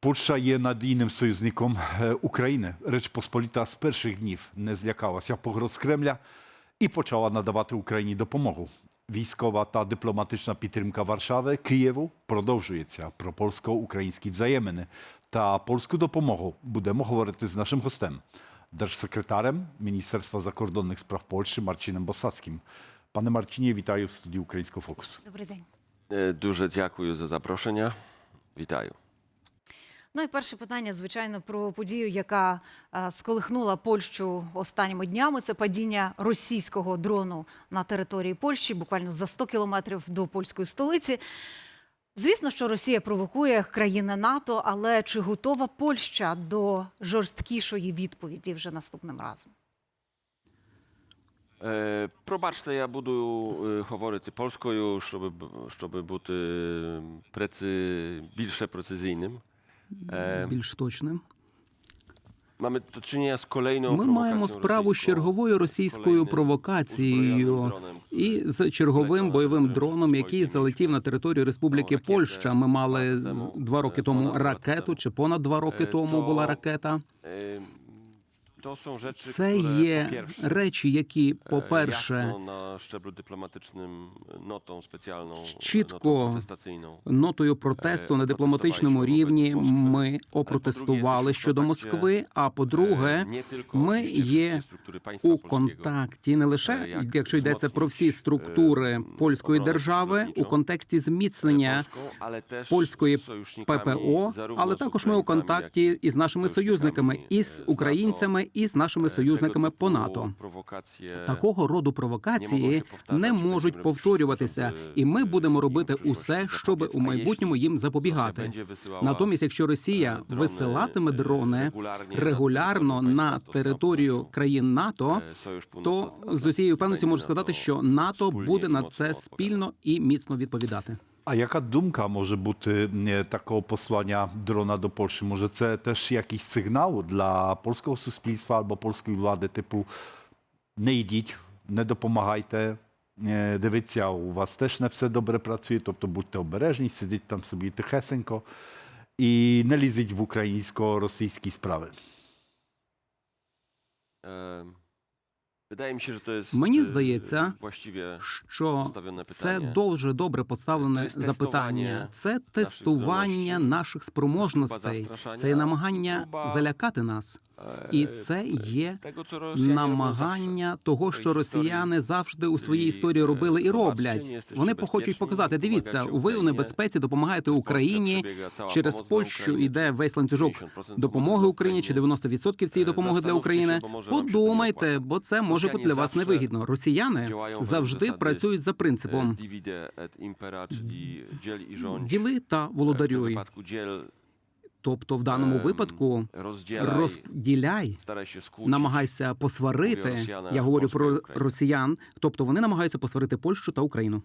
Польща є надійним союзником е, України. Речпосполіта з перших днів не злякалася погроз Кремля і почала надавати Україні допомогу. Військова та дипломатична підтримка Варшави, Києву продовжується. Про польсько-українські взаємини та польську допомогу будемо говорити з нашим гостем, держсекретарем Міністерства закордонних справ Польщі Марчином Босацьким. Пане Марчині, вітаю в студії Українського фокусу. Добрий день. Е, Дуже дякую за запрошення. Вітаю. Ну і перше питання, звичайно, про подію, яка е, сколихнула Польщу останніми днями. Це падіння російського дрону на території Польщі, буквально за 100 кілометрів до польської столиці. Звісно, що Росія провокує країни НАТО, але чи готова Польща до жорсткішої відповіді вже наступним разом? Е, Пробачте, я буду е, говорити польською, щоб, щоб бути преци... більше прецизійним. Е, більш точним. Mamy do czynienia z kolejną Ми маємо справу з черговою російською провокацією і з черговим бойовим дроном, який залетів на територію Республіки Польща. Ми мали два роки е, тому два роки ракету, чи понад два роки Е, тому була ракета. Це є речі, які, e, по-перше, jasno na szczeblu dyplomatycznym notą Чітко нотою протесту на дипломатичному рівні ми опротестували щодо Москви. А по-друге, ми є у контакті не лише якщо йдеться про всі структури польської держави у контексті зміцнення польської ППО, але також ми у контакті із нашими союзниками, із українцями, і з нашими союзниками по НАТО. Такого роду провокації не можуть повторюватися, і ми будемо робити усе, щоб у майбутньому їм запобігати. Натомість, якщо Росія висилатиме дрони регулярно на територію країн НАТО, то з усією певністю можу сказати, що НАТО буде на це спільно і міцно відповідати. А яка думка може бути е, такого послання дрона до Польщі? Може, це теж якийсь сигнал для польського суспільства або польської влади, типу не йдіть, не допомагайте. е, Дивіться, у вас теж не все добре працює, тобто будьте обережні, сидіть там собі тихесенько і не лізіть в українсько-російські справи. Wydaje zdaється, właściwie Що це дуже добре поставлене запитання. Це тестування наших спроможностей, це намагання залякати нас, і це є намагання того, що росіяни завжди у своїй історії робили і роблять. Вони хочуть показати. Дивіться, ви у небезпеці допомагаєте Україні. Через Польщу йде весь ланцюжок допомоги Україні, чи dla Ukrainy. 90% цієї допомоги для України. Подумайте, бо це може Росіяни бути для вас невигідно. Росіяни завжди працюють за принципом діли та володарюй. Тобто, в даному Ем, випадку розділяй, намагайся посварити. Я говорю про росіян, тобто вони намагаються посварити Польщу та Україну.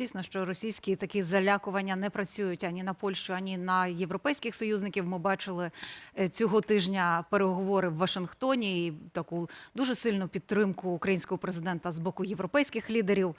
Звісно, що російські такі залякування не працюють ані на Польщу, ані на європейських союзників. Ми бачили е, цього тижня переговори в Вашингтоні і таку дуже сильну підтримку українського президента з боку європейських лідерів.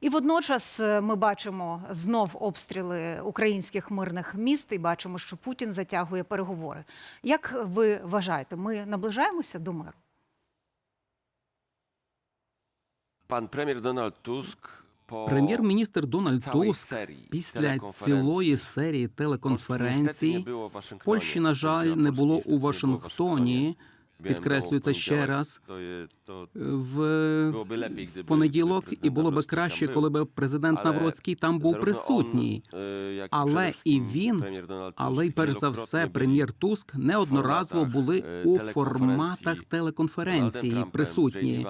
І водночас е, ми бачимо знов обстріли українських мирних міст і бачимо, що Путін затягує переговори. Як ви вважаєте, ми наближаємося до миру? Premier Donald Tusk po Прем'єр-міністр Дональд Туск після цілої серії телеконференцій. Польщі, на жаль, не було у Вашингтоні. Підкреслюю це ще раз. В понеділок, і було би краще, коли б президент Навроцький там був присутній. е, Але і він, Але й перш за все, прем'єр Туск неодноразово були е, у форматах телеконференції присутні.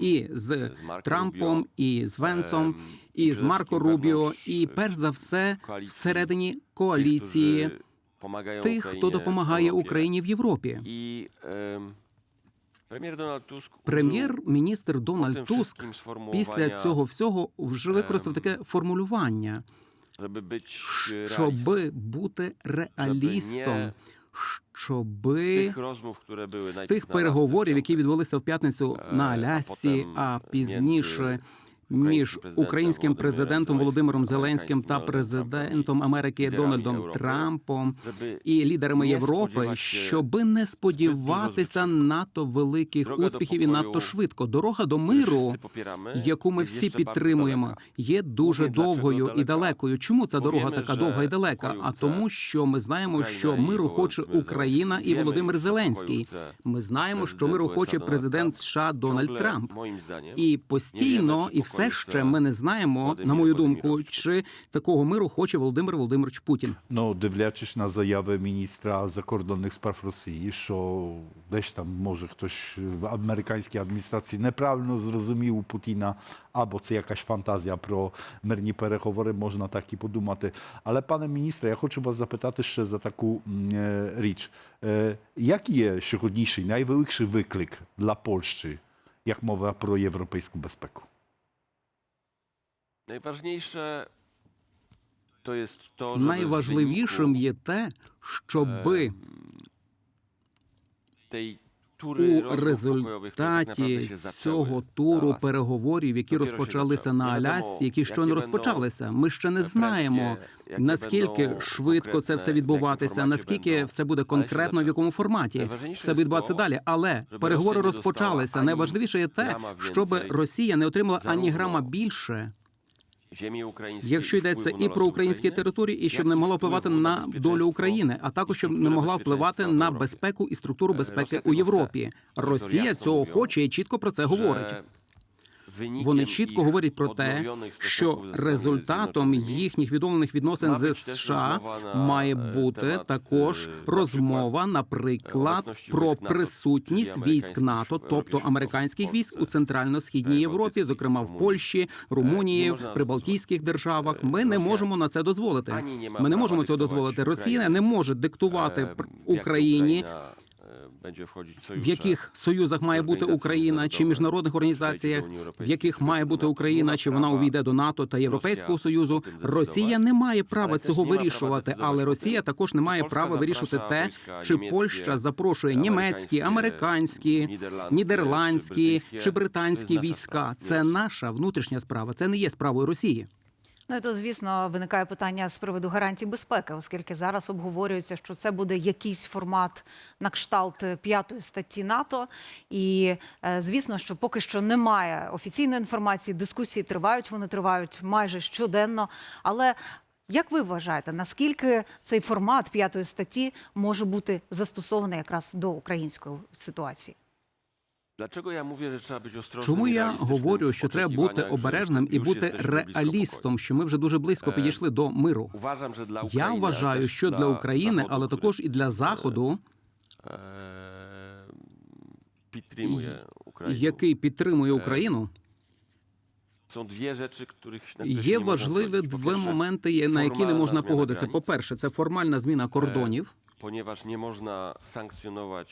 І з Трампом, і з Венсом, і з Марко Рубіо, і е, перш за все всередині коаліції тих, хто допомагає Україні в Європі. І ем, прем'єр Дональд Туск Прем'єр-міністр Дональд Туск після цього всього вже використав ем, таке формулювання, щоб бути реалістом, щоби з тих переговорів, які відбулися в п'ятницю е, на Алясці, а пізніше між українським президентом Володимиром Зеленським та президентом Америки Дональдом Трампом і лідерами Європи, щоби не сподіватися надто великих успіхів і надто швидко. Дорога до миру, яку ми всі підтримуємо, є дуже довгою і далекою. Чому ця дорога така довга і далека? А тому, що ми знаємо, що миру хоче Україна і Володимир Зеленський. Ми знаємо, що миру хоче президент США Дональд Трамп. І постійно, і все pokoju ще ми не знаємо, на мою думку, чи такого миру хоче Володимир Володимирович Путін. Ну, дивлячись на заяви міністра закордонних справ Росії, що десь там може хтось в американській адміністрації неправильно зрозумів у Путіна, або це якась фантазія про мирні переговори, можна так і подумати. Але, пане міністре, я хочу вас запитати ще за таку е, річ. Е, Який є сьогоднішній найвеликший виклик для Польщі, як мова про європейську безпеку? To jest to, żeby Найважливішим є те, щоби tej у результаті цього туру переговорів, які розпочалися на Алясці, які щойно розпочалися, ми ще не знаємо. Наскільки швидко це все відбуватися, наскільки все буде конкретно, в якому форматі все є відбуватися далі. Але переговори розпочалися. Найважливіше є те, щоб Росія не отримала ані грама більше, якщо йдеться і про українські території, і щоб не могла впливати на долю України, а також щоб не могла впливати на безпеку і структуру Е, безпеки у Європі. Росія цього хоче і чітко про це говорить. Вони чітко говорять про те, що результатом їхніх відновлених відносин з США має е, бути також е, розмова, наприклад, наприклад, про присутність військ НАТО, тобто американських військ у центрально-східній е, Європі, зокрема в Польщі, Румунії, прибалтійських державах. Е, Ми не можемо на це дозволити. Ми не можемо цього дозволити. Росія не може диктувати Е, Україні. В яких союзах має бути Україна, чи міжнародних організаціях, в яких має бути Україна, чи вона увійде до НАТО та Європейського Союзу. Росія не має права цього вирішувати, але Росія також не має права вирішувати те, чи Польща запрошує німецькі, американські, нідерландські, чи британські. війська. Це наша внутрішня справа. Це не є справою Росії. Ну і то, звісно, виникає питання з приводу гарантій безпеки, оскільки зараз обговорюється, що це буде якийсь формат на кшталт п'ятої статті НАТО. І е, звісно, що поки що немає офіційної інформації, дискусії тривають, вони тривають майже щоденно. Але як ви вважаєте, наскільки цей формат п'ятої статті може бути застосований якраз до української ситуації? Чому я говорю, що треба бути обережним і бути реалістом, що ми вже дуже близько підійшли до миру. Я вважаю, що для України, але також і для Заходу, підтримує Україну. який підтримує Україну, є важливі два моменти, на які не можна погодитися. По-перше, це формальна зміна кордонів,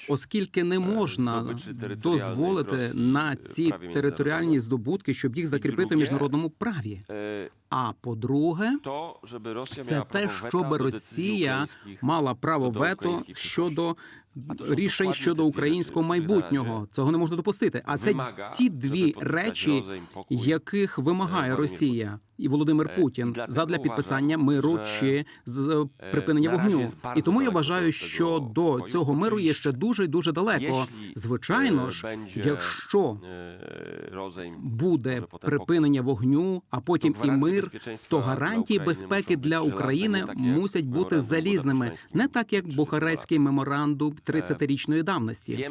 оскільки не можна дозволити на ці територіальні здобутки, щоб їх закріпити в міжнародному праві. e, А по-друге, це те, щоб Росія мала право вето щодо рішень щодо українського майбутнього. Цього не можна допустити. А це ті дві речі, яких вимагає Росія і Володимир Е, Путін задля підписання миру чи з припинення вогню. І тому я вважаю, що до цього миру є ще дуже дуже далеко. Звичайно е, ж, якщо буде припинення вогню, а потім і мир, то гарантії безпеки для України мусять бути залізними, не так як 30 Бухарестський меморандум 30-річної давності.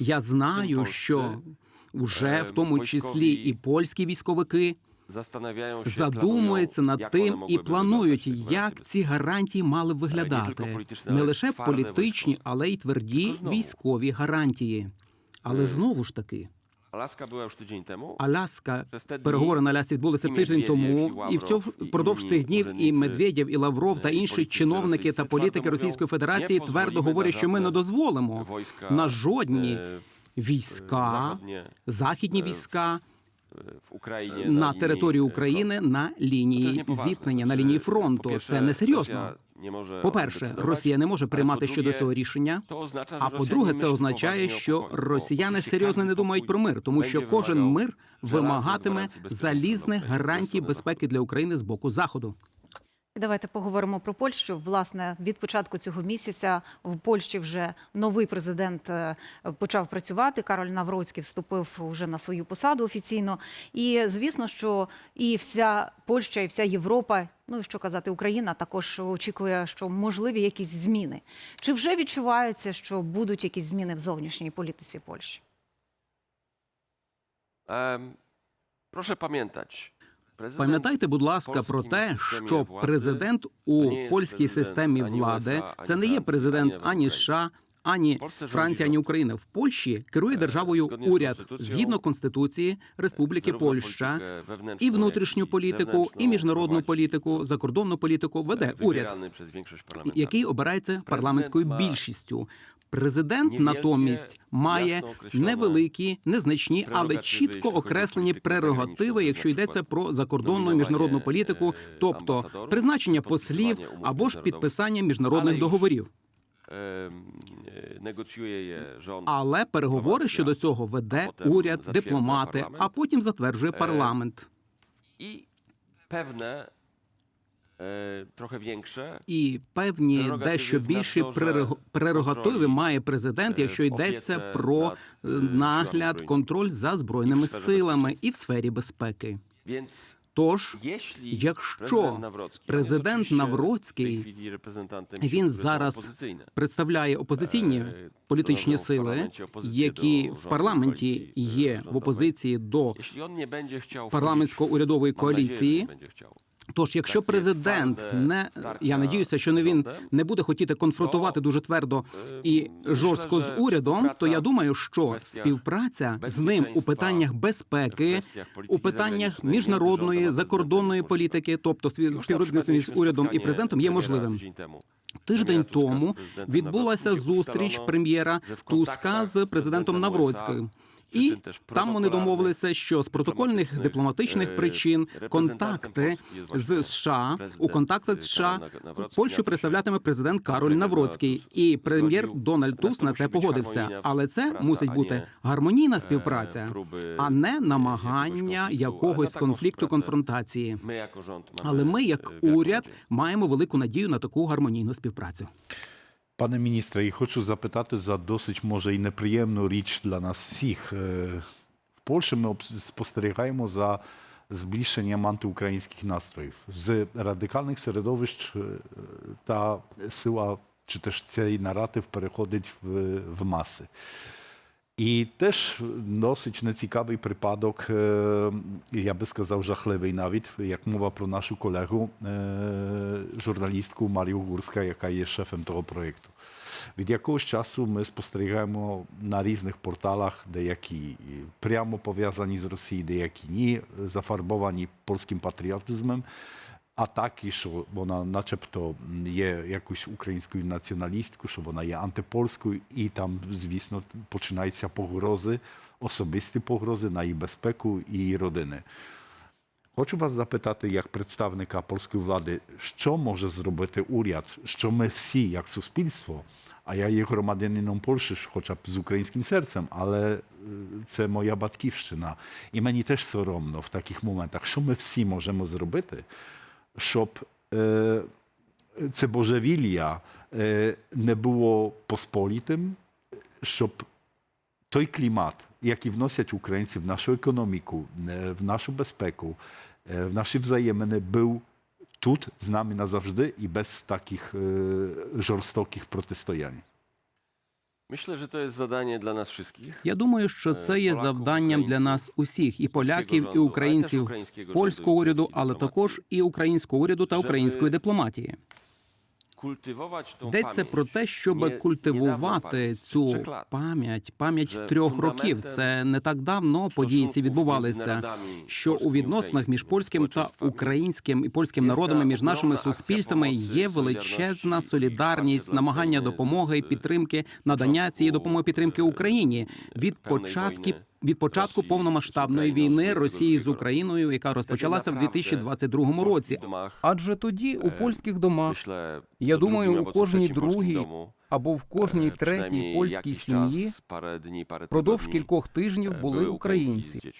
Я знаю, що уже е, в тому числі і польські військовики задумуються над тим і планують, як ці гарантії мали б виглядати. Не лише політичні, але й тверді військові гарантії. Але Е, знову ж таки, Alaska była już tydzień temu. Аляска переговори на Алясці відбулися тиждень тому, і в цьому впродовж цих днів і Медведєв, і Лавров та е, інші чиновники та політики Російської Федерації твердо говорять, що ми не дозволимо на жодні війська, західні е, війська w Україні на території України на лінії зіткнення, на лінії фронту. Це несерйозно. Może По-перше, Росія не може приймати щодо цього рішення. А по-друге, це означає, що росіяни серйозно не думають про мир, тому що кожен мир вимагатиме залізних гарантій безпеки для України з боку заходу. Давайте поговоримо про Польщу. Власне, від початку цього місяця в Польщі вже новий президент е, почав працювати. Кароль Навроцький вступив уже на свою посаду офіційно. І звісно, що і вся Польща, і вся Європа, ну і що казати, Україна також очікує, що можливі якісь зміни. Чи вже відчувається, що будуть якісь зміни в зовнішній політиці Польщі? Em, Proszę pamiętać. Пам'ятайте, будь ласка, про те, що президент у польській системі влади це не є президент ані США, ані Франції, ані. України. В Польщі керує державою уряд згідно конституції Республіки Польща. І внутрішню політику, і міжнародну політику, закордонну політику веде уряд, Wybierany przez який обирається парламентською більшістю. Президент натомість має невеликі, незначні, але чітко окреслені прерогативи, якщо йдеться про закордонну і міжнародну політику, е, тобто призначення послів або ж підписання міжнародних договорів. Je rząd. Але переговори щодо цього веде уряд, дипломати, а потім затверджує Е, парламент. I pewne e, trochę większe І певні дещо більші прерогативи має президент, е, якщо йдеться про е, е, нагляд, контроль за збройними силами і в сфері безпеки. Тож Якщо президент Навроцький, він зараз представляє опозиційні е, політичні сили, парламенті які в парламенті е, є в опозиції до парламентсько-урядової коаліції. Тож, якщо президент не я надіюся, що не він не буде хотіти конфронтувати дуже твердо е, і жорстко з урядом, то я думаю, що співпраця з ним у питаннях безпеки, у питаннях міжнародної закордонної політики, тобто співробітництво між урядом і президентом, є можливим. Тиждень тому відбулася зустріч прем'єра Туска з президентом Навроцьким. І там вони домовилися, що з протокольних дипломатичних е, причин контакти з США у контактах е, з США Польщу представлятиме президент Кароль Навроцький, і прем'єр. Дональд Туск на це погодився. Але це мусить бути гармонійна е, співпраця, а не намагання якогось taką конфлікту, конфронтації. Але ми, як уряд, маємо велику надію на таку гармонійну співпрацю. Пане міністре, і хочу запитати за досить може і неприємну річ для нас всіх. Е, В Польщі ми спостерігаємо за збільшенням антиукраїнських настроїв з радикальних середовищ е, та сила чи теж цей наратив переходить в, в маси. І теж досить нецікавий припадок, е, я би сказав, жахливий навіть, як мова про нашу колегу, е, журналістку Марію Гурська, яка є шефом того проєкту. Від якогось часу ми спостерігаємо на різних порталах, деякі прямо пов'язані з Росією, деякі ні, зафарбовані польським патріотизмом, атаки, що вона начебто є якоюсь українською націоналісткою, що вона є антипольською, і там, звісно, починаються погрози, особисті погрози на її безпеку і її родини. Хочу вас запитати, як представника польської влади, що може зробити уряд, що ми всі, як суспільство, а я є громадянином Польщі, хоча б з українським серцем, але е, це моя батьківщина. І мені теж соромно в таких моментах, що ми всі можемо зробити, щоб е, це божевілля е, не було посполітим, щоб той клімат, який вносять українці в нашу економіку, е, в нашу безпеку, е, в наші взаємини, був тут з нами назавжди і без таких е, жорстоких Я думаю, що це є завданням для нас усіх, і поляків, і українців, польського уряду, але також і українського уряду та української дипломатії. Йдеться про те, щоб культивувати цю пам'ять, пам'ять трьох років. Це не так давно події ці відбувалися. Що у відносинах між польським та українським і польським народами, між нашими суспільствами є величезна солідарність, намагання допомоги підтримки, надання цієї допомоги підтримки е, Україні від певної початків від початку повномасштабної війни Росії з. Україною, яка розпочалася в naprawdę 2022 році. Адже тоді у польських домах, я думаю, у кожній другій або в кожній e, третій польській сім'ї впродовж кількох тижнів e, були українці,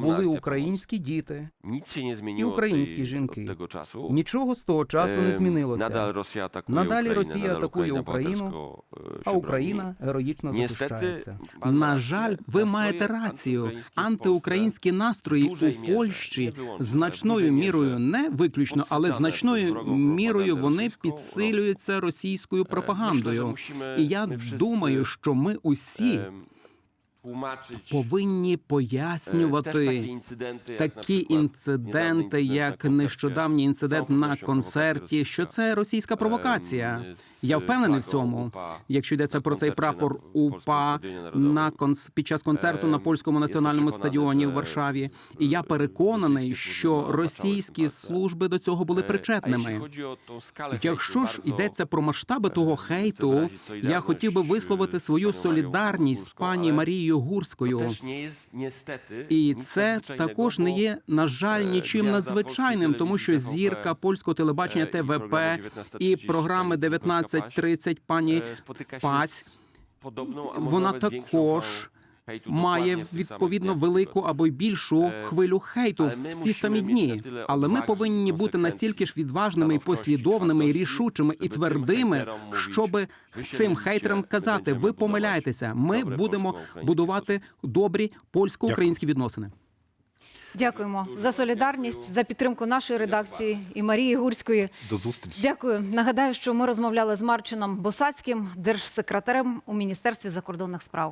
були українські діти. і українські жінки. Нічого з того часу не Nadal змінилося, Надалі Росія атакує Україну, e, а Україна героїчно захищається. На жаль, ви маєте рацію. Антиукраїнські настрої у Польщі значною мірою не виключно, але значною мірою вони підсилюються російською пропагандою. Musimy І я думаю, що ми усі повинні też пояснювати такі інциденти, як нещодавній інцидент на концерті, що це російська провокація. Я впевнений в цьому. Якщо йдеться про цей прапор УПА на конс... під час концерту на Ем, польському національному стадіоні в Варшаві, е, і я переконаний, що російські служби до цього були причетними. Якщо ж йдеться про масштаби того хейту, я хотів би висловити свою солідарність з пані Марією Гурською. І це також не є, на жаль, е, нічим надзвичайним, тому що зірка польського телебачення е, ТВП і 19:30 програми пані Польська 19.30 пані Паць, вона також має відповідно велику або й більшу Е, хвилю хейту в ті самі дні. Але ми повинні бути настільки ж відважними і послідовними, і рішучими і твердими, щоб цим хейтерам казати: ви помиляєтеся. Ми будемо будувати добрі польсько-українські відносини. Дякуємо за солідарність, за підтримку нашої редакції і Марії Гурської. До зустрічі. Дякую. Нагадаю, що ми розмовляли з Марчином Босацьким, держсекретарем у Міністерстві закордонних справ.